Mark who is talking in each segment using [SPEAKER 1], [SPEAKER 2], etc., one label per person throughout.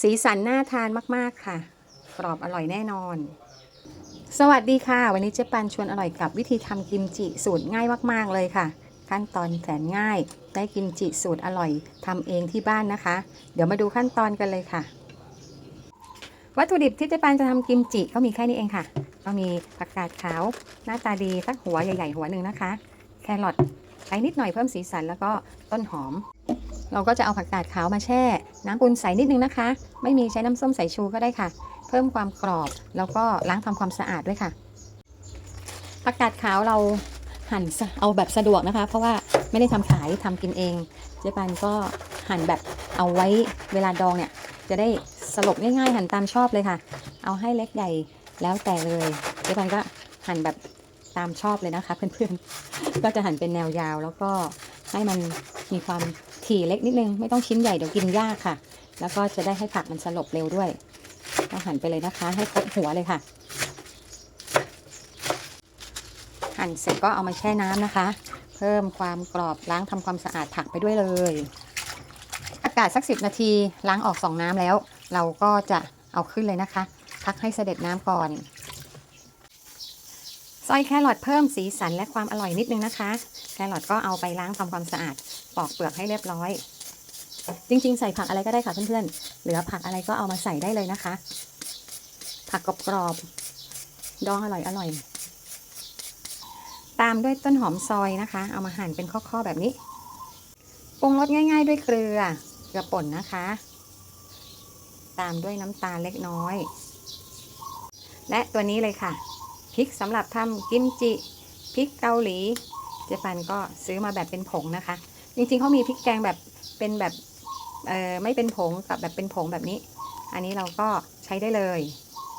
[SPEAKER 1] สีสันน่าทานมากๆค่ะ กรอบอร่อยแน่นอน สวัสดีค่ะ วันนี้เจ๊ปันชวนอร่อยกับวิธีทำกิมจิสูตรง่ายมากๆเลยค่ะ ขั้นตอนแสนง่าย ได้กิมจิสูตรอร่อยทำเองที่บ้านนะคะ เดี๋ยวมาดูขั้นตอนกันเลยค่ะ วัตถุดิบที่เจ๊ปันจะทำกิมจิก็มีแค่นี้เองค่ะ ก็มีผักกาดขาว หน้าตาดีสักหัวใหญ่ ๆ หัวหนึ่งนะคะ แครอทใช้นิดหน่อยเพิ่มสีสันแล้วก็ต้นหอม เราก็จะเอาผักกาดขาวมาแช่ น้ำปูนใสนิดนึงนะคะ ไม่มีใช้น้ำส้มสายชูก็ได้ค่ะ เพิ่มความกรอบ แล้วก็ล้างทำความสะอาดด้วยค่ะ ผักกาดขาวเราหั่นเอาแบบสะดวกนะคะ เพราะว่าไม่ได้ทำขายทำกินเอง เจ๊ปันก็หั่นแบบเอาไว้เวลาดองเนี่ย จะได้สลบง่ายๆ หั่นตามชอบเลยค่ะ เอาให้เล็กใหญ่แล้วแต่เลย เจ๊ปันก็หั่นแบบตามชอบเลยนะคะ เพื่อนๆ ก็จะหั่นเป็นแนวยาวแล้วก็ ให้มันมีความถี่เล็กนิดนึง ไม่ต้องชิ้นใหญ่เดี๋ยวกินยากค่ะ แล้วก็จะได้ให้ผักมันสลบเร็วด้วยก็หั่นไปเลยนะคะ ให้ครบหัวเลยค่ะ หั่นเสร็จก็เอามาแช่น้ำนะคะ เพิ่มความกรอบล้างทำความสะอาดผักไปด้วยเลย อากาศสักสินาทีล้างออกสองน้ำแล้ว เราก็จะเอาขึ้นเลยนะคะพักให้เสด็จน้ำก่อน ซอยแครอทเพิ่มสีสันและความอร่อยนิดนึงนะคะ แครอทก็เอาไปล้างทำความสะอาด ปอกเปลือกให้เรียบร้อย จริง ๆ ใส่ผักอะไรก็ได้ค่ะเพื่อนๆ เหลือผักอะไรก็เอามาใส่ได้เลยนะคะ ผักกรอบๆ ดองอร่อยอร่อย ตามด้วยต้นหอมซอยนะคะ เอามาหั่นเป็นข้อๆแบบนี้ ปรุงรสง่าย ๆ ด้วยเกลือ เกลือป่นนะคะ ตามด้วยน้ำตาลเล็กน้อย และตัวนี้เลยค่ะ พริกสำหรับทำกิมจิพริกเกาหลี เจแปนก็ซื้อมาแบบเป็นผงนะคะ จริงๆเขามีพริกแกงแบบเป็นแบบไม่เป็นผงกับแบบเป็นผงแบบนี้ อันนี้เราก็ใช้ได้เลย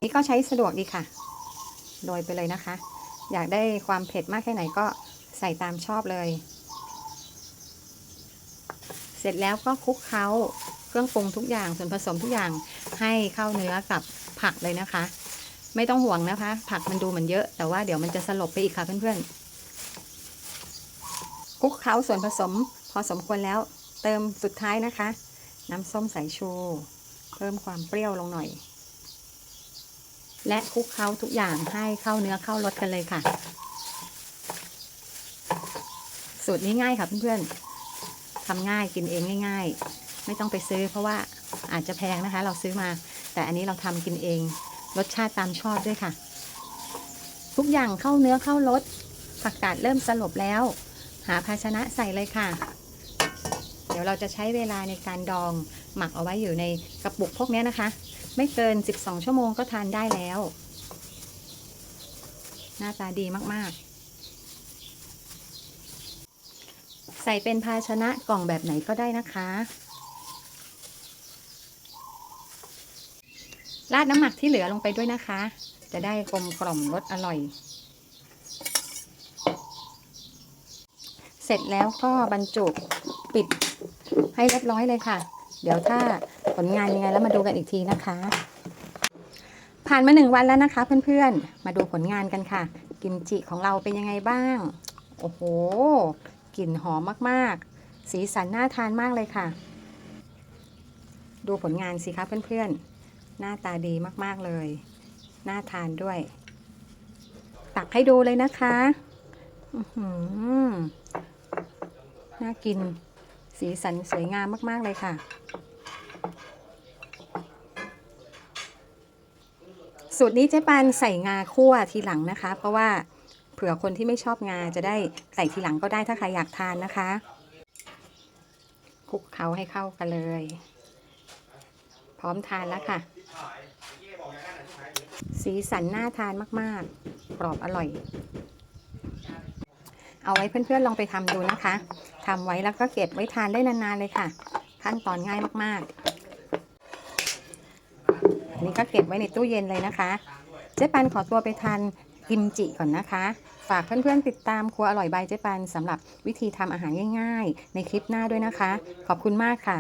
[SPEAKER 1] นี่ก็ใช้สะดวกดีค่ะโรยไปเลยนะคะ อยากได้ความเผ็ดมากแค่ไหนก็ใส่ตามชอบเลย เสร็จแล้วก็คลุกเคล้าเครื่องปรุงทุกอย่างส่วนผสมทุกอย่างให้เข้าเนื้อกับผักเลยนะคะ ไม่ต้องห่วงนะคะ ผักมันดูเหมือนเยอะ แต่ว่าเดี๋ยวมันจะสลบไปอีกค่ะเพื่อนๆคลุกเคล้าส่วนผสม พอสมควรแล้วเติมสุดท้ายนะคะ น้ำส้มสายชู เพิ่มความเปรี้ยวลงหน่อย และคลุกเคล้าทุกอย่างให้เข้าเนื้อเข้ารสกันเลยค่ะ สูตรนี้ง่ายค่ะเพื่อนๆทำง่ายกินเองง่าย ๆ ไม่ต้องไปซื้อเพราะว่าอาจจะแพงนะคะ เราซื้อมา แต่อันนี้เราทำกินเอง รสชาติตามชอบด้วยค่ะ ทุกอย่างเข้าเนื้อเข้ารสผักกาดเริ่มสลบแล้ว หาภาชนะใส่เลยค่ะ เดี๋ยวเราจะใช้เวลาในการดองหมักเอาไว้อยู่ในกระปุกพวกนี้นะคะ ไม่เกิน 12 ชั่วโมงก็ทานได้แล้ว หน้าตาดีมาก ๆ ใส่เป็นภาชนะกล่องแบบไหนก็ได้นะคะ ราดน้ำหมักที่เหลือลงไปด้วยนะคะ จะได้กลมกล่อมรสอร่อย เสร็จแล้วก็บรรจุปิดให้เรียบร้อยเลยค่ะ เดี๋ยวถ้าผลงานยังไงแล้วมาดูกันอีกทีนะคะ ผ่านมาหนึ่งวันแล้วนะคะ เพื่อนๆ มาดูผลงานกันค่ะ กิมจิของเราเป็นยังไงบ้าง โอ้โห กลิ่นหอมมากๆ สีสันน่าทานมากเลยค่ะ ดูผลงานสิคะเพื่อนๆ หน้าตาดีมากๆเลย น่าทานด้วย ตักให้ดูเลยนะคะหือน่ากิน สีสันสวยงามมาก ๆ เลยค่ะ สูตรนี้เจ๊ปานใส่งาคั่วทีหลังนะคะ เพราะว่าเผื่อคนที่ไม่ชอบงาจะได้ใส่ทีหลังก็ได้ถ้าใครอยากทานนะคะคลุกเคล้าให้เข้ากันเลย พร้อมทานแล้วค่ะ สีสันน่าทานมาก ๆ กรอบอร่อย เอาไว้เพื่อนๆลองไปทำดูนะคะทำไว้แล้วก็เก็บไว้ทานได้นานๆเลยค่ะ ขั้นตอนง่ายมากๆอันนี้ก็เก็บไว้ในตู้เย็นเลยนะคะ เจ๊ปันขอตัวไปทานกิมจิก่อนนะคะ ฝากเพื่อนๆติดตามครัวอร่อยบายเจ๊ปันสำหรับวิธีทำอาหารง่าย ๆ ในคลิปหน้าด้วยนะคะ ขอบคุณมากค่ะ